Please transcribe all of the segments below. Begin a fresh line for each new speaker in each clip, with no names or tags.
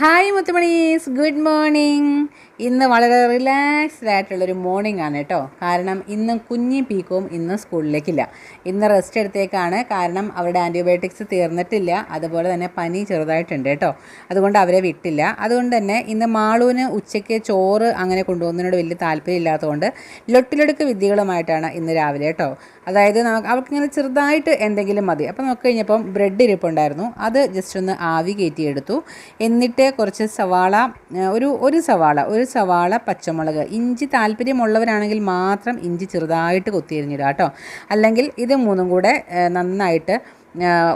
Hi മുത്തുമണീസ്. Good morning ഇന്ന് വളരെ relaxed ആയിട്ടുള്ളൊരു മോർണിംഗ് ആണ് കേട്ടോ. കാരണം ഇന്നും കുഞ്ഞി പീക്കും ഇന്ന് സ്കൂളിലേക്കില്ല. ഇന്ന് റെസ്റ്റ് എടുത്തേക്കാണ്. കാരണം അവരുടെ ആന്റിബയോട്ടിക്സ് തീർന്നിട്ടില്ല. അതുപോലെ തന്നെ പനി ചെറുതായിട്ടുണ്ട് കേട്ടോ. അതുകൊണ്ട് അവരെ വിട്ടില്ല. അതുകൊണ്ട് തന്നെ ഇന്ന് മാളൂന് ഉച്ചയ്ക്ക് ചോറ് അങ്ങനെ കൊണ്ടുപോകുന്നതിനോട് വലിയ താല്പര്യം ഇല്ലാത്തതുകൊണ്ട് ലൊട്ടിലൊടുക്ക് വിദ്യകളുമായിട്ടാണ് ഇന്ന് രാവിലെ കേട്ടോ. അതായത് നമുക്ക് അവൾക്കിങ്ങനെ ചെറുതായിട്ട് എന്തെങ്കിലും മതി. അപ്പോൾ നോക്കി കഴിഞ്ഞപ്പം ബ്രെഡ് ഇരിപ്പുണ്ടായിരുന്നു. അത് ജസ്റ്റ് ഒന്ന് ആവി കയറ്റിയെടുത്തു. എന്നിട്ട് കുറച്ച് സവാള ഒരു ഒരു സവാള ഒരു സവാള പച്ചമുളക് ഇഞ്ചി താല്പര്യമുള്ളവരാണെങ്കിൽ മാത്രം ഇഞ്ചി ചെറുതായിട്ട് കൊത്തിയരിഞ്ഞിടുക കേട്ടോ. അല്ലെങ്കിൽ ഇത് മൂന്നും കൂടെ നന്നായിട്ട്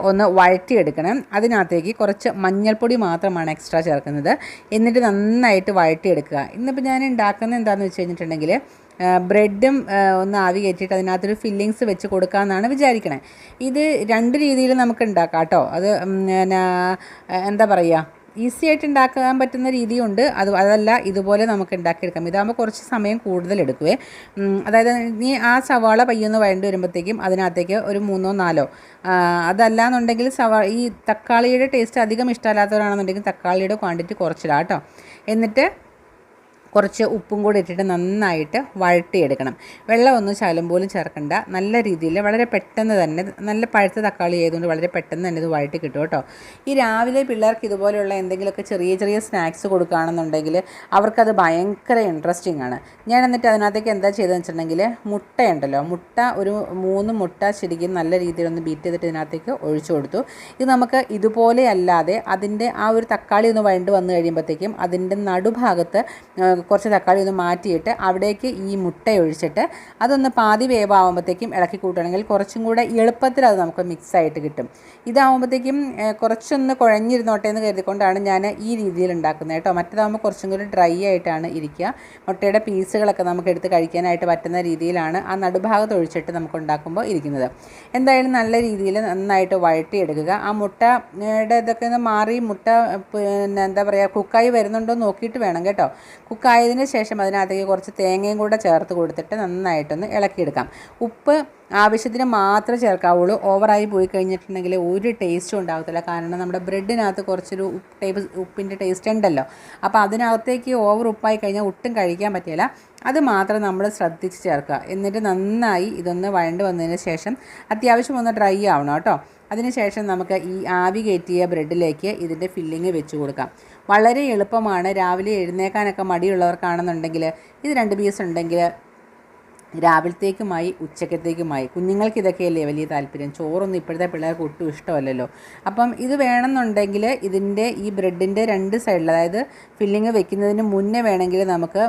ഒന്ന് വഴറ്റിയെടുക്കണം. അതിനകത്തേക്ക് കുറച്ച് മഞ്ഞൾപ്പൊടി മാത്രമാണ് എക്സ്ട്രാ ചേർക്കുന്നത്. എന്നിട്ട് നന്നായിട്ട് വഴറ്റിയെടുക്കുക. ഇന്നിപ്പോൾ ഞാൻ ഉണ്ടാക്കുന്നത് എന്താണെന്ന് വെച്ച് കഴിഞ്ഞിട്ടുണ്ടെങ്കിൽ ബ്രെഡും ഒന്ന് ആവി കയറ്റിയിട്ട് അതിനകത്തൊരു ഫില്ലിങ്സ് വെച്ച് കൊടുക്കാമെന്നാണ് വിചാരിക്കണേ. ഇത് രണ്ട് രീതിയിൽ നമുക്ക് ഉണ്ടാക്കാം കേട്ടോ. അത് പിന്നെ എന്താ പറയുക ഈസി ആയിട്ട് ഉണ്ടാക്കാൻ പറ്റുന്ന രീതിയുണ്ട്. അത് അതല്ല ഇതുപോലെ നമുക്ക് ഉണ്ടാക്കിയെടുക്കാം ഇതാകുമ്പോൾ കുറച്ച് സമയം കൂടുതൽ എടുക്കുവേ. അതായത് നീ ആ സവാള പയ്യൊന്ന് വഴണ്ടി വരുമ്പോഴത്തേക്കും അതിനകത്തേക്ക് ഒരു മൂന്നോ നാലോ. അതല്ല എന്നുണ്ടെങ്കിൽ സവാ ഈ തക്കാളിയുടെ ടേസ്റ്റ് അധികം ഇഷ്ടമല്ലാത്തവരാണെന്നുണ്ടെങ്കിൽ തക്കാളിയുടെ ക്വാണ്ടിറ്റി കുറച്ചിടാം കേട്ടോ. എന്നിട്ട് കുറച്ച് ഉപ്പും കൂടി ഇട്ടിട്ട് നന്നായിട്ട് വഴട്ടിയെടുക്കണം വെള്ളമൊന്നും ശകലം പോലും ചേർക്കണ്ട. നല്ല രീതിയിൽ വളരെ പെട്ടെന്ന് തന്നെ നല്ല പഴുത്ത തക്കാളി ആയതുകൊണ്ട് വളരെ പെട്ടെന്ന് തന്നെ ഇത് വഴട്ടി കിട്ടും കേട്ടോ. ഈ രാവിലെ പിള്ളേർക്ക് ഇതുപോലെയുള്ള എന്തെങ്കിലുമൊക്കെ ചെറിയ ചെറിയ സ്നാക്സ് കൊടുക്കുകയാണെന്നുണ്ടെങ്കിൽ അവർക്കത് ഭയങ്കര ഇൻട്രസ്റ്റിംഗ് ആണ്. ഞാൻ എന്നിട്ട് അതിനകത്തേക്ക് എന്താ ചെയ്തതെന്ന് വെച്ചിട്ടുണ്ടെങ്കിൽ മുട്ടയുണ്ടല്ലോ. മുട്ട ഒരു മൂന്ന് മുട്ട ശരിക്കും നല്ല രീതിയിലൊന്ന് ബീറ്റ് ചെയ്തിട്ട് ഇതിനകത്തേക്ക് ഒഴിച്ചു കൊടുത്തു. ഇത് നമുക്ക് ഇതുപോലെ അല്ലാതെ അതിന്റെ ആ ഒരു തക്കാളി ഒന്ന് വഴണ്ട് വന്നു കഴിയുമ്പോഴത്തേക്കും അതിന്റെ നടുഭാഗത്ത് കുറച്ച് തക്കാളി ഒന്ന് മാറ്റിയിട്ട് അവിടേക്ക് ഈ മുട്ട ഒഴിച്ചിട്ട് അതൊന്ന് പാതി വേവാകുമ്പോഴത്തേക്കും ഇളക്കി കൂട്ടുകയാണെങ്കിൽ കുറച്ചും കൂടെ എളുപ്പത്തിൽ അത് നമുക്ക് മിക്സ് ആയിട്ട് കിട്ടും. ഇതാകുമ്പോഴത്തേക്കും കുറച്ചൊന്ന് കുഴഞ്ഞിരുന്നോട്ടെ എന്ന് കരുതിക്കൊണ്ടാണ് ഞാൻ ഈ രീതിയിൽ ഉണ്ടാക്കുന്നത് കേട്ടോ. മറ്റേതാകുമ്പോൾ കുറച്ചും കൂടി ഡ്രൈ ആയിട്ടാണ് ഇരിക്കുക. മുട്ടയുടെ പീസുകളൊക്കെ നമുക്ക് എടുത്ത് കഴിക്കാനായിട്ട് പറ്റുന്ന രീതിയിലാണ് ആ നടുഭാഗത്ത് ഒഴിച്ചിട്ട് നമുക്ക് ഉണ്ടാക്കുമ്പോൾ ഇരിക്കുന്നത്. എന്തായാലും നല്ല രീതിയിൽ നന്നായിട്ട് വഴട്ടിയെടുക്കുക ആ മുട്ടയുടെ ഇതൊക്കെ ഒന്ന് മാറി മുട്ട പിന്നെ എന്താ പറയുക കുക്കായി വരുന്നുണ്ടോ നോക്കിയിട്ട് വേണം കേട്ടോ. കുക്കായതിന് ശേഷം അതിനകത്തേക്ക് കുറച്ച് തേങ്ങയും കൂടെ ചേർത്ത് കൊടുത്തിട്ട് നന്നായിട്ടൊന്ന് ഇളക്കിയെടുക്കാം. ഉപ്പ് ആവശ്യത്തിന് മാത്രമേ ചേർക്കാവുള്ളൂ. ഓവറായി പോയി കഴിഞ്ഞിട്ടുണ്ടെങ്കിൽ ഒരു ടേസ്റ്റും ഉണ്ടാകത്തില്ല കാരണം നമ്മുടെ ബ്രെഡിനകത്ത് കുറച്ചൊരു ഉപ്പ് ടൈപ്പ് ഉപ്പിന്റെ ടേസ്റ്റ് ഉണ്ടല്ലോ. അപ്പോൾ അതിനകത്തേക്ക് ഓവർ ഉപ്പായി കഴിഞ്ഞാൽ ഒട്ടും കഴിക്കാൻ പറ്റില്ല. അത് മാത്രം നമ്മൾ ശ്രദ്ധിച്ച് ചേർക്കുക. എന്നിട്ട് നന്നായി ഇതൊന്ന് വഴണ്ട് വന്നതിന് ശേഷം അത്യാവശ്യം ഒന്ന് ഡ്രൈ ആവണം കേട്ടോ. അതിനുശേഷം നമുക്ക് ഈ ആവി കയറ്റിയ ബ്രെഡിലേക്ക് ഇതിന്റെ ഫില്ലിങ് വെച്ച് കൊടുക്കാം. വളരെ എളുപ്പമാണ്. രാവിലെ എഴുന്നേക്കാനൊക്കെ മടിയുള്ളവർക്കാണെന്നുണ്ടെങ്കിൽ ഇത് രണ്ട് പീസ് ഉണ്ടെങ്കിൽ രാവിലത്തേക്കുമായി ഉച്ചക്കത്തേക്കുമായി. കുഞ്ഞുങ്ങൾക്ക് ഇതൊക്കെയല്ലേ വലിയ താല്പര്യം? ചോറൊന്നും ഇപ്പോഴത്തെ പിള്ളേർക്ക് ഒട്ടും ഇഷ്ടമല്ലല്ലോ. അപ്പം ഇത് വേണമെന്നുണ്ടെങ്കിൽ ഇതിന്റെ ഈ ബ്രെഡിന്റെ രണ്ട് സൈഡിൽ അതായത് ഫില്ലിങ് വെക്കുന്നതിന് മുന്നേ വേണമെങ്കിൽ നമുക്ക്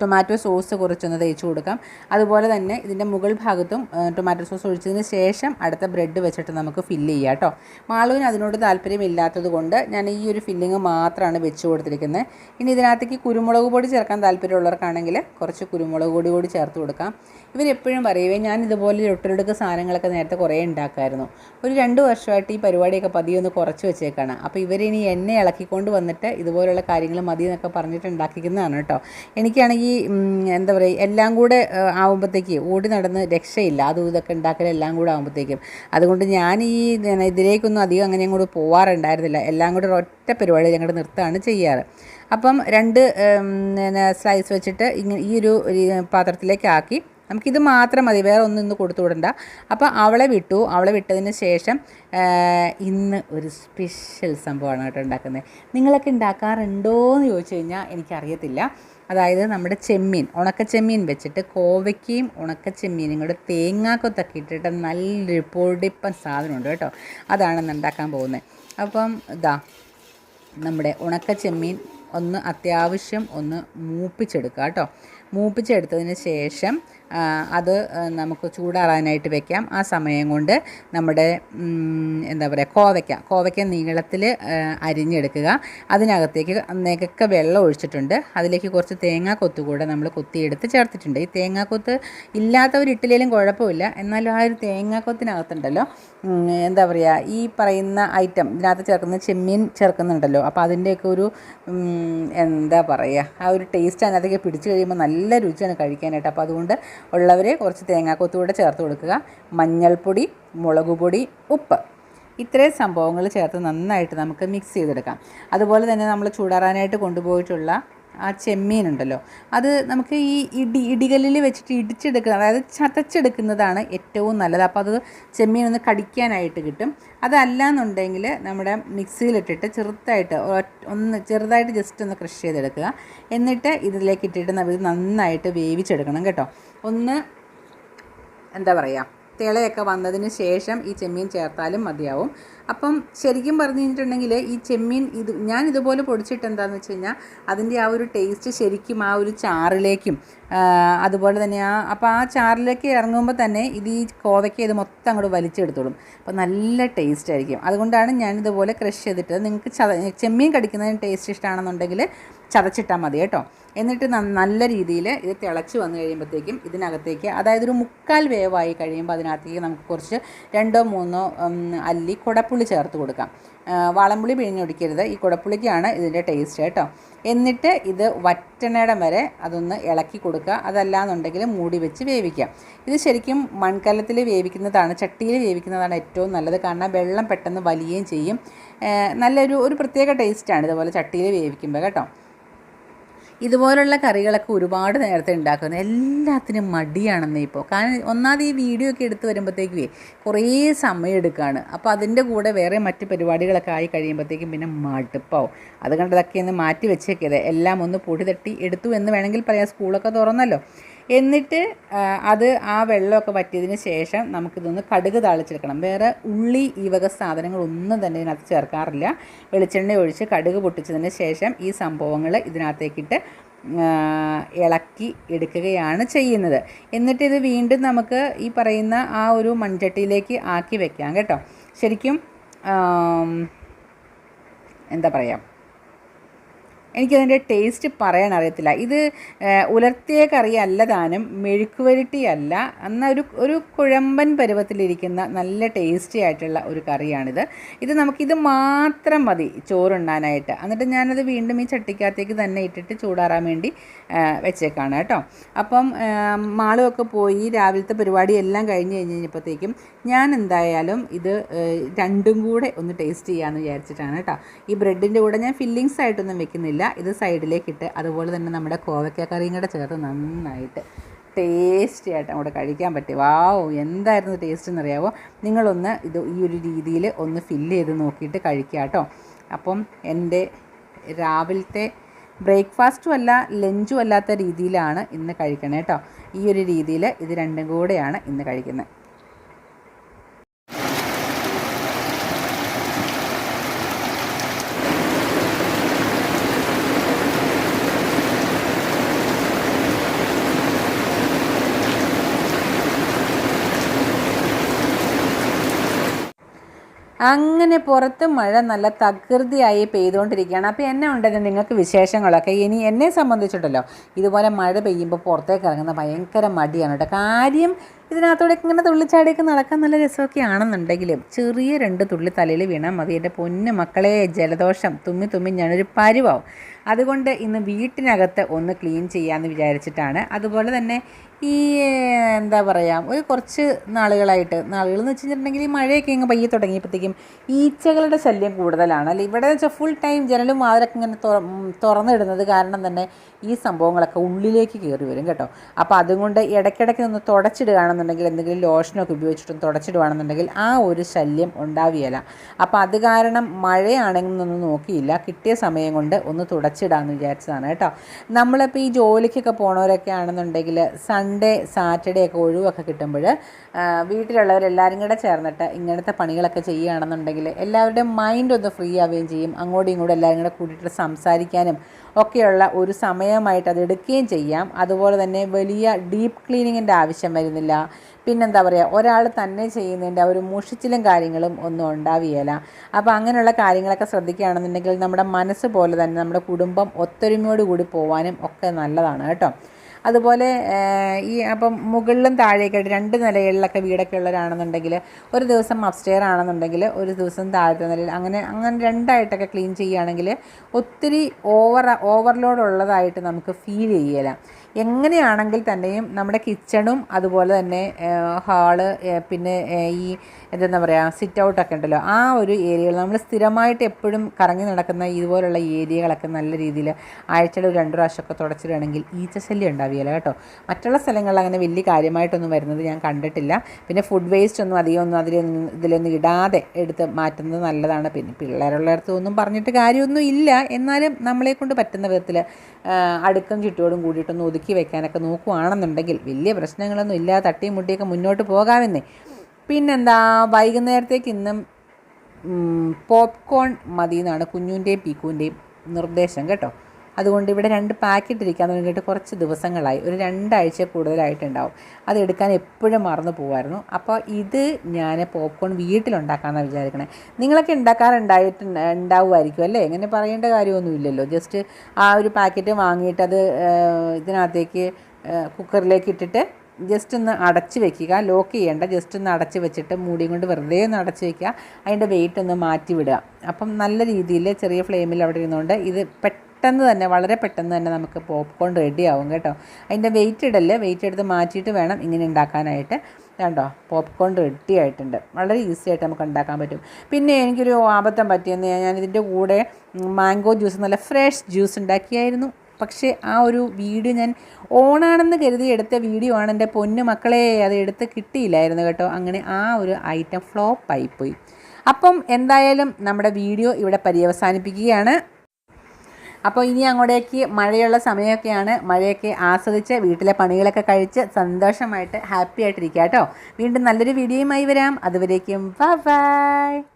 ടൊമാറ്റോ സോസ് കുറച്ചൊന്ന് തേച്ച് കൊടുക്കാം. അതുപോലെ തന്നെ ഇതിന്റെ മുകൾ ഭാഗത്തും ടൊമാറ്റോ സോസ് ഒഴിച്ചതിന് ശേഷം അടുത്ത ബ്രെഡ് വെച്ചിട്ട് നമുക്ക് ഫില്ല് ചെയ്യാം കേട്ടോ. മാളുവിന് അതിനോട് താല്പര്യമില്ലാത്തത് കൊണ്ട് ഞാൻ ഈ ഒരു ഫില്ലിങ് മാത്രമാണ് വെച്ച് കൊടുത്തിരിക്കുന്നത്. ഇനി ഇതിനകത്തേക്ക് കുരുമുളക് പൊടി ചേർക്കാൻ താല്പര്യമുള്ളവർക്കാണെങ്കിൽ കുറച്ച് കുരുമുളക് പൊടി കൂടി ചേർത്ത് കൊടുക്കാം. ഇവരെപ്പോഴും പറയുവേ ഞാൻ ഇതുപോലെ ഒട്ടൊരുടുക്ക് സാധനങ്ങളൊക്കെ നേരത്തെ കുറേ ഉണ്ടാക്കായിരുന്നു. ഒരു രണ്ട് വർഷമായിട്ട് ഈ പരിപാടിയൊക്കെ പതിയെ ഒന്ന് കുറച്ച് വെച്ചേക്കാണ്. അപ്പോൾ ഇവരിനി എന്നെ ഇളക്കിക്കൊണ്ട് വന്നിട്ട് ഇതുപോലുള്ള കാര്യങ്ങൾ മതി എന്നൊക്കെ പറഞ്ഞിട്ട് ഉണ്ടാക്കിക്കുന്നതാണ് കേട്ടോ. എനിക്കാണെങ്കിൽ എന്താ പറയുക എല്ലാം കൂടെ ആകുമ്പോഴത്തേക്ക് ഓടി നടന്ന് രക്ഷയില്ല. അതും ഇതൊക്കെ ഉണ്ടാക്കൽ എല്ലാം കൂടെ ആകുമ്പോഴത്തേക്കും അതുകൊണ്ട് ഞാൻ ഈ ഇതിലേക്കൊന്നും അധികം അങ്ങനെ അങ്ങോട്ട് പോവാറുണ്ടായിരുന്നില്ല. എല്ലാം കൂടെ ഒറ്റ പരിപാടി ഞങ്ങളുടെ നൃത്തമാണ് ചെയ്യാറ്. അപ്പം രണ്ട് സ്ലൈസ് വെച്ചിട്ട് ഇങ്ങനെ ഈ ഒരു പാത്രത്തിലേക്ക് ആക്കി നമുക്കിത് മാത്രം മതി വേറെ ഒന്നും ഇന്ന് കൊടുത്തു വിടണ്ട. അപ്പോൾ അവളെ വിട്ടു. അവളെ വിട്ടതിന് ശേഷം ഇന്ന് ഒരു സ്പെഷ്യൽ സംഭവമാണ് കേട്ടോ ഉണ്ടാക്കുന്നത് നിങ്ങളൊക്കെ ഉണ്ടാക്കാറുണ്ടോ എന്ന് ചോദിച്ചു കഴിഞ്ഞാൽ എനിക്കറിയത്തില്ല. അതായത് നമ്മുടെ ചെമ്മീൻ ഉണക്ക ചെമ്മീൻ വെച്ചിട്ട് കോവയ്ക്കയും ഉണക്ക ചെമ്മീനും കൂടെ തേങ്ങാക്കൊത്തൊക്കെ ഇട്ടിട്ട് നല്ലൊരു പൊടിപ്പൻ സാധനമുണ്ട് കേട്ടോ. അതാണ് ഉണ്ടാക്കാൻ പോകുന്നത് അപ്പം ഇതാ നമ്മുടെ ഉണക്ക ചെമ്മീൻ ഒന്ന് അത്യാവശ്യം ഒന്ന് മൂപ്പിച്ചെടുക്കുക കേട്ടോ. മൂപ്പിച്ചെടുത്തതിന് ശേഷം അത് നമുക്ക് ചൂടാറാനായിട്ട് വെക്കാം. ആ സമയം കൊണ്ട് നമ്മുടെ എന്താ പറയുക കോവയ്ക്ക. കോവയ്ക്ക നീളത്തിൽ അരിഞ്ഞെടുക്കുക. അതിനകത്തേക്ക് അന്നേക്കൊക്കെ വെള്ളം ഒഴിച്ചിട്ടുണ്ട്. അതിലേക്ക് കുറച്ച് തേങ്ങാക്കൊത്ത് കൂടെ നമ്മൾ കൊത്തിയെടുത്ത് ചേർത്തിട്ടുണ്ട്. ഈ തേങ്ങാക്കൊത്ത് ഇല്ലാത്തവർ ഇട്ടില്ലെങ്കിലും കുഴപ്പമില്ല. എന്നാലും ആ ഒരു തേങ്ങാക്കൊത്തിനകത്തുണ്ടല്ലോ. എന്താ പറയുക ഈ പറയുന്ന ഐറ്റം ഇതിനകത്ത് ചേർക്കുന്ന ചെമ്മീൻ ചേർക്കുന്നുണ്ടല്ലോ. അപ്പോൾ അതിന്റെയൊക്കെ ഒരു എന്താ പറയുക ആ ഒരു ടേസ്റ്റ് അതിനകത്തേക്ക് പിടിച്ചു കഴിയുമ്പോൾ നല്ല രുചിയാണ് കഴിക്കാനായിട്ട്. അപ്പോൾ അതുകൊണ്ട് ഉള്ളവർ കുറച്ച് തേങ്ങാക്കൊത്ത് കൂടെ ചേർത്ത് കൊടുക്കുക. മഞ്ഞൾപ്പൊടി മുളക് പൊടി ഉപ്പ്. ഇത്രയും സംഭവങ്ങൾ ചേർത്ത് നന്നായിട്ട് നമുക്ക് മിക്സ് ചെയ്തെടുക്കാം. അതുപോലെ തന്നെ നമ്മൾ ചൂടാറാനായിട്ട് കൊണ്ടുപോയിട്ടുള്ള ആ ചെമ്മീൻ ഉണ്ടല്ലോ അത് നമുക്ക് ഈ ഇടി ഇടികല്ലിൽ വെച്ചിട്ട് ഇടിച്ചെടുക്കുന്ന അതായത് ചതച്ചെടുക്കുന്നതാണ് ഏറ്റവും നല്ലത്. അപ്പോൾ അത് ചെമ്മീൻ ഒന്ന് കടിക്കാനായിട്ട് കിട്ടും. അതല്ല എന്നുണ്ടെങ്കിൽ നമ്മുടെ മിക്സിയിലിട്ടിട്ട് ചെറുതായിട്ട് ഒന്ന് ചെറുതായിട്ട് ജസ്റ്റ് ഒന്ന് ക്രഷ് ചെയ്തെടുക്കുക. എന്നിട്ട് ഇതിലേക്ക് ഇട്ടിട്ട് നമ്മൾ നന്നായിട്ട് വേവിച്ചെടുക്കണം കേട്ടോ. ഒന്ന് എന്താ പറയുക തിളയൊക്കെ വന്നതിന് ശേഷം ഈ ചെമ്മീൻ ചേർത്താലും മതിയാവും. അപ്പം ശരിക്കും പറഞ്ഞു കഴിഞ്ഞിട്ടുണ്ടെങ്കിൽ ഈ ചെമ്മീൻ ഇത് ഞാൻ ഇതുപോലെ പൊടിച്ചിട്ട് എന്താണെന്ന് വെച്ച് കഴിഞ്ഞാൽ അതിന്റെ ആ ഒരു ടേസ്റ്റ് ശരിക്കും ആ ഒരു ചാറിലേക്കും അതുപോലെ തന്നെ ആ അപ്പോൾ ആ ചാറിലേക്ക് ഇറങ്ങുമ്പോൾ തന്നെ ഇത് ഈ കോവയ്ക്ക് ഇത് മൊത്തം അങ്ങോട്ട് വലിച്ചെടുത്തോളും. അപ്പോൾ നല്ല ടേസ്റ്റ് ആയിരിക്കും. അതുകൊണ്ടാണ് ഞാൻ ഇതുപോലെ ക്രഷ് ചെയ്തിട്ട് നിങ്ങൾക്ക് ചെമ്മീൻ കടിക്കുന്നതിന് ടേസ്റ്റ് ഇഷ്ടമാണെന്നുണ്ടെങ്കിൽ ചതച്ചിട്ടാൽ മതി കേട്ടോ. എന്നിട്ട് നല്ല രീതിയിൽ ഇത് തിളച്ച് വന്നു കഴിയുമ്പോഴത്തേക്കും ഇതിനകത്തേക്ക് അതായത് ഒരു മുക്കാൽ വേവായി കഴിയുമ്പോൾ അതിനകത്തേക്ക് നമുക്ക് കുറച്ച് രണ്ടോ മൂന്നോ അല്ലി കുടപ്പുളി ചേർത്ത് കൊടുക്കാം. വാളംപുളി പിഴിഞ്ഞൊടിക്കരുത് ഈ കുടപ്പുളിക്കാണ് ഇതിന്റെ ടേസ്റ്റ് കേട്ടോ. എന്നിട്ട് ഇത് വറ്റണയിടം വരെ അതൊന്ന് ഇളക്കി കൊടുക്കുക. അതല്ലാന്നുണ്ടെങ്കിൽ മൂടി വെച്ച് വേവിക്കാം. ഇത് ശരിക്കും മൺകലത്തിൽ വേവിക്കുന്നതാണ് ചട്ടിയിൽ വേവിക്കുന്നതാണ് ഏറ്റവും നല്ലത്. കാരണം വെള്ളം പെട്ടെന്ന് വലിയുകയും ചെയ്യും. നല്ലൊരു ഒരു പ്രത്യേക ടേസ്റ്റാണ് ഇതുപോലെ ചട്ടിയിൽ വേവിക്കുമ്പോൾ കേട്ടോ. ഇതുപോലുള്ള കറികളൊക്കെ ഒരുപാട് നേരത്തെ ഉണ്ടാക്കുന്നു. എല്ലാത്തിനും മടിയാണെന്നേ ഇപ്പോൾ കാരണം ഒന്നാമത് ഈ വീഡിയോ ഒക്കെ എടുത്ത് വരുമ്പോഴത്തേക്കുവേ കുറേ സമയം എടുക്കുകയാണ് അപ്പോൾ അതിന്റെ കൂടെ വേറെ മറ്റ് പരിപാടികളൊക്കെ ആയി കഴിയുമ്പോഴത്തേക്കും പിന്നെ മടുപ്പാവും. അത് കണ്ടതൊക്കെ ഒന്ന് മാറ്റി വെച്ചേക്കത് എല്ലാം ഒന്ന് പൊടി തട്ടി എടുത്തു എന്ന് വേണമെങ്കിൽ പറയാം. സ്കൂളൊക്കെ തുറന്നല്ലോ. എന്നിട്ട് അത് ആ വെള്ളമൊക്കെ വറ്റിയതിന് ശേഷം നമുക്കിതൊന്ന് കടുക് താളിച്ചെടുക്കണം. വേറെ ഉള്ളി ഈ വക സാധനങ്ങളൊന്നും തന്നെ ഇതിനകത്ത് ചേർക്കാറില്ല. വെളിച്ചെണ്ണ ഒഴിച്ച് കടുക് പൊട്ടിച്ചതിന് ശേഷം ഈ സംഭവങ്ങൾ ഇതിനകത്തേക്കിട്ട് ഇളക്കി എടുക്കുകയാണ് ചെയ്യുന്നത്. എന്നിട്ട് ഇത് വീണ്ടും നമുക്ക് ഈ പറയുന്ന ആ ഒരു മൺചട്ടിയിലേക്ക് ആക്കി വെക്കാം കേട്ടോ. ശരിക്കും എന്താ പറയുക എനിക്കതിന്റെ ടേസ്റ്റ് പറയാൻ അറിയത്തില്ല. ഇത് ഉലർത്തിയ കറി അല്ല താനും മെഴുക്കുവരട്ടിയല്ല എന്നാൽ ഒരു ഒരു കുഴമ്പൻ പരുവത്തിലിരിക്കുന്ന നല്ല ടേസ്റ്റി ആയിട്ടുള്ള ഒരു കറിയാണിത്. ഇത് നമുക്കിത് മാത്രം മതി ചോറുണ്ണാനായിട്ട്. എന്നിട്ട് ഞാനത് വീണ്ടും ഈ ചട്ടിക്കകത്തേക്ക് തന്നെ ഇട്ടിട്ട് ചൂടാറാൻ വേണ്ടി വെച്ചേക്കാണ് കേട്ടോ. അപ്പം മാളുമൊക്കെ പോയി രാവിലത്തെ പരിപാടി എല്ലാം കഴിഞ്ഞ് കഴിഞ്ഞ് കഴിഞ്ഞപ്പോഴത്തേക്കും ഞാൻ എന്തായാലും ഇത് രണ്ടും കൂടെ ഒന്ന് ടേസ്റ്റ് ചെയ്യാമെന്ന് വിചാരിച്ചിട്ടാണ് കേട്ടോ. ഈ ബ്രെഡിന്റെ കൂടെ ഞാൻ ഫില്ലിങ്സ് ആയിട്ടൊന്നും വെക്കുന്നില്ല. ഇത് സൈഡിലേക്കിട്ട് അതുപോലെ തന്നെ നമ്മുടെ കോവയ്ക്ക കറിയും കൂടെ ചേർത്ത് നന്നായിട്ട് ടേസ്റ്റി ആയിട്ട് അങ്ങോട്ട് കഴിക്കാൻ പറ്റി. വാവ് എന്തായിരുന്നു ടേസ്റ്റ് എന്നറിയാവോ? നിങ്ങളൊന്ന് ഇത് ഈ ഒരു രീതിയിൽ ഒന്ന് ഫില്ല് ചെയ്ത് നോക്കിയിട്ട് കഴിക്കുക കേട്ടോ. അപ്പം എന്റെ രാവിലത്തെ ബ്രേക്ക്ഫാസ്റ്റും അല്ല ലഞ്ചും അല്ലാത്ത രീതിയിലാണ് ഇന്ന് കഴിക്കണേ കേട്ടോ ഈ ഒരു രീതിയിൽ ഇത് രണ്ടും കൂടെയാണ് ഇന്ന് കഴിക്കുന്നത്. അങ്ങനെ പുറത്ത് മഴ നല്ല തകൃതിയായി പെയ്തുകൊണ്ടിരിക്കുകയാണ്. അപ്പോൾ എന്നെ ഉണ്ടെങ്കിൽ നിങ്ങൾക്ക് വിശേഷങ്ങളൊക്കെ ഇനി എന്നെ സംബന്ധിച്ചിട്ടല്ലോ. ഇതുപോലെ മഴ പെയ്യുമ്പോൾ പുറത്തേക്ക് ഇറങ്ങുന്ന ഭയങ്കര മടിയാണ് കേട്ടോ. കാര്യം ഇതിനകത്തൂടെ ഇങ്ങനെ തുള്ളിച്ചാടിയൊക്കെ നടക്കാൻ നല്ല രസമൊക്കെ ആണെന്നുണ്ടെങ്കിലും ചെറിയ രണ്ട് തുള്ളി തലയിൽ വീണാൽ മതി. എന്റെ പൊന്ന് മക്കളെ ജലദോഷം തുമ്മി തുമ്മി ഞാനൊരു പരുവാവും. അതുകൊണ്ട് ഇന്ന് വീട്ടിനകത്ത് ഒന്ന് ക്ലീൻ ചെയ്യാമെന്ന് വിചാരിച്ചിട്ടാണ്. അതുപോലെ തന്നെ ഈ എന്താ പറയുക ഒരു കുറച്ച് നാളുകളായിട്ട്. നാളുകൾ എന്ന് വെച്ചിട്ടുണ്ടെങ്കിൽ ഈ മഴയൊക്കെ ഇങ്ങ് പയ്യെ തുടങ്ങിയപ്പോഴത്തേക്കും ഈച്ചകളുടെ ശല്യം കൂടുതലാണ്. അല്ല ഇവിടെ വെച്ചാൽ ഫുൾ ടൈം ജനലും വാതിലൊക്കെ ഇങ്ങനെ തുറ- തുറന്നിടുന്നത് കാരണം തന്നെ ഈ സംഭവങ്ങളൊക്കെ ഉള്ളിലേക്ക് കയറി വരും കേട്ടോ. അപ്പോൾ അതുകൊണ്ട് ഇടയ്ക്കിടയ്ക്ക് ഒന്ന് തുടച്ചിടുകയാണെന്നുണ്ടെങ്കിൽ എന്തെങ്കിലും ലോഷനൊക്കെ ഉപയോഗിച്ചിട്ടും തുടച്ചിടുകയാണെന്നുണ്ടെങ്കിൽ ആ ഒരു ശല്യം ഉണ്ടാവുകയില്ല അപ്പോൾ അത് കാരണം മഴയാണെന്നൊന്നും നോക്കിയില്ല. കിട്ടിയ സമയം കൊണ്ട് ഒന്ന് തുടച്ചിടാമെന്ന് വിചാരിച്ചതാണ് കേട്ടോ. നമ്മളിപ്പോൾ ഈ ജോലിക്കൊക്കെ പോണവരൊക്കെ ആണെന്നുണ്ടെങ്കിൽ സൺഡേ സാറ്റർഡേ ഒക്കെ ഒഴിവൊക്കെ കിട്ടുമ്പോൾ വീട്ടിലുള്ളവരെല്ലാവരും കൂടെ ചേർന്നിട്ട് ഇങ്ങനത്തെ പണികളൊക്കെ ചെയ്യുകയാണെന്നുണ്ടെങ്കിൽ എല്ലാവരുടെയും മൈൻഡ് ഒന്ന് ഫ്രീ ആവുകയും ചെയ്യും. അങ്ങോട്ടും ഇങ്ങോട്ടും എല്ലാവരും കൂടെ കൂടിയിട്ട് സംസാരിക്കാനും ഒക്കെയുള്ള ഒരു സമയമായിട്ട് അത് എടുക്കുകയും ചെയ്യാം. അതുപോലെ തന്നെ വലിയ ഡീപ്പ് ക്ലീനിങ്ങിന്റെ ആവശ്യം വരുന്നില്ല. പിന്നെന്താ പറയുക ഒരാൾ തന്നെ ചെയ്യുന്നതിന്റെ ഒരു മുഷിച്ചിലും കാര്യങ്ങളും ഒന്നും ഉണ്ടാവുകയില്ല. അപ്പോൾ അങ്ങനെയുള്ള കാര്യങ്ങളൊക്കെ ശ്രദ്ധിക്കുകയാണെന്നുണ്ടെങ്കിൽ നമ്മുടെ മനസ്സ് പോലെ തന്നെ നമ്മുടെ കുടുംബം ഒത്തൊരുമയോട് കൂടി പോകാനും ഒക്കെ നല്ലതാണ് കേട്ടോ. അതുപോലെ ഈ അപ്പം മുകളിലും താഴേക്കായിട്ട് രണ്ട് നിലകളിലൊക്കെ വീടൊക്കെ ഉള്ളവരാണെന്നുണ്ടെങ്കിൽ ഒരു ദിവസം അപ്സ്റ്റെയർ ആണെന്നുണ്ടെങ്കിൽ ഒരു ദിവസം താഴത്തെ നിലയിൽ അങ്ങനെ അങ്ങനെ രണ്ടായിട്ടൊക്കെ ക്ലീൻ ചെയ്യുകയാണെങ്കിൽ ഒത്തിരി ഓവർ ഓവർലോഡ് ഉള്ളതായിട്ട് നമുക്ക് ഫീൽ ചെയ്യില്ല എങ്ങനെയാണെങ്കിൽ തന്നെയും നമ്മുടെ കിച്ചണും അതുപോലെ തന്നെ ഹാൾ പിന്നെ ഈ എന്താ പറയുക സിറ്റ് ഔട്ടൊക്കെ ഉണ്ടല്ലോ. ആ ഒരു ഏരിയകൾ നമ്മൾ സ്ഥിരമായിട്ട് എപ്പോഴും കറങ്ങി നടക്കുന്ന ഇതുപോലുള്ള ഏരിയകളൊക്കെ നല്ല രീതിയിൽ ആഴ്ചയിൽ ഒരു രണ്ട് പ്രാവശ്യമൊക്കെ തുടച്ചിടുകയാണെങ്കിൽ ഈച്ചശല്യം ഉണ്ടാവുകയില്ല കേട്ടോ. മറ്റുള്ള സ്ഥലങ്ങളിൽ അങ്ങനെ വലിയ കാര്യമായിട്ടൊന്നും വരുന്നത് ഞാൻ കണ്ടിട്ടില്ല. പിന്നെ ഫുഡ് വേസ്റ്റ് ഒന്നും അധികം ഒന്നും അതിലൊന്നും ഇതിലൊന്നും ഇടാതെ എടുത്ത് മാറ്റുന്നത് നല്ലതാണ്. പിന്നെ പിള്ളേരുള്ളിടത്ത് ഒന്നും പറഞ്ഞിട്ട് കാര്യമൊന്നും ഇല്ല. എന്നാലും നമ്മളെ കൊണ്ട് പറ്റുന്ന വിധത്തിൽ അടുക്കും ചുറ്റോടും കൂടിയിട്ടൊന്ന് ഒതുക്കി വെക്കാനൊക്കെ നോക്കുകയാണെന്നുണ്ടെങ്കിൽ വലിയ പ്രശ്നങ്ങളൊന്നും ഇല്ലാതെ തട്ടിയും മുട്ടിയൊക്കെ മുന്നോട്ട് പോകാമെന്നേ. പിന്നെന്താ വൈകുന്നേരത്തേക്ക് ഇന്നും പോപ്കോൺ മതി എന്നാണ് കുഞ്ഞുന്റെയും പീക്കുവിന്റെയും നിർദ്ദേശം കേട്ടോ. അതുകൊണ്ട് ഇവിടെ രണ്ട് പാക്കറ്റ് ഇരിക്കാൻ തുടങ്ങിയിട്ട് കുറച്ച് ദിവസങ്ങളായി. ഒരു രണ്ടാഴ്ച കൂടുതലായിട്ടുണ്ടാവും. അത് എടുക്കാൻ എപ്പോഴും മറന്നു പോകുമായിരുന്നു. അപ്പോൾ ഇത് ഞാൻ പോപ്കോൺ വീട്ടിലുണ്ടാക്കാമെന്നാണ് വിചാരിക്കണേ. നിങ്ങളൊക്കെ ഉണ്ടാക്കാറുണ്ടായിട്ട് ഉണ്ടാവുമായിരിക്കും അല്ലേ? ഇങ്ങനെ പറയേണ്ട കാര്യമൊന്നുമില്ലല്ലോ ജസ്റ്റ് ആ ഒരു പാക്കറ്റ് വാങ്ങിയിട്ട് അത് ഇതിനകത്തേക്ക് കുക്കറിലേക്ക് ഇട്ടിട്ട് ജസ്റ്റ് ഒന്ന് അടച്ച് വെക്കുക. ലോക്ക് ചെയ്യേണ്ട. ജസ്റ്റ് ഒന്ന് അടച്ച് വെച്ചിട്ട് മൂടിയും കൊണ്ട് വെറുതെ ഒന്ന് അടച്ച് വെക്കുക. അതിന്റെ വെയിറ്റ് ഒന്ന് മാറ്റി വിടുക. അപ്പം നല്ല രീതിയിൽ ചെറിയ ഫ്ലെയിമിൽ അവിടെ ഇരുന്നുകൊണ്ട് ഇത് പെട്ടെന്ന് തന്നെ വളരെ പെട്ടെന്ന് തന്നെ നമുക്ക് പോപ്കോൺ റെഡി ആവും കേട്ടോ. അതിന്റെ വെയിറ്റ് ഇടല്ലേ? വെയിറ്റ് എടുത്ത് മാറ്റിയിട്ട് വേണം ഇങ്ങനെ ഉണ്ടാക്കാനായിട്ട്. കണ്ടോ? പോപ്കോൺ റെഡി ആയിട്ടുണ്ട്. വളരെ ഈസി ആയിട്ട് നമുക്ക് ഉണ്ടാക്കാൻ പറ്റും. പിന്നെ എനിക്കൊരു ആപത്തം പറ്റിയെന്ന് ഞാൻ ഇതിന്റെ കൂടെ മാംഗോ ജ്യൂസ് നല്ല ഫ്രഷ് ജ്യൂസ് ഉണ്ടാക്കിയായിരുന്നു. പക്ഷേ ആ ഒരു വീഡിയോ ഞാൻ ഓണാണെന്ന് കരുതി എടുത്ത വീഡിയോ ആണ്. എന്റെ പൊന്നു മക്കളെ അത് എടുത്ത് കിട്ടിയില്ലായിരുന്നു കേട്ടോ. അങ്ങനെ ആ ഒരു ഐറ്റം ഫ്ലോപ്പായിപ്പോയി അപ്പം എന്തായാലും നമ്മുടെ വീഡിയോ ഇവിടെ പര്യവസാനിപ്പിക്കുകയാണ്. അപ്പോൾ ഇനി അങ്ങോട്ടേക്ക് മഴയുള്ള സമയമൊക്കെയാണ്. മഴയൊക്കെ ആസ്വദിച്ച് വീട്ടിലെ പണികളൊക്കെ കഴിച്ച് സന്തോഷമായിട്ട് ഹാപ്പി ആയിട്ടിരിക്കുക കേട്ടോ. വീണ്ടും നല്ലൊരു വീഡിയോയുമായി വരാം. അതുവരേക്കും ബൈ ബൈ.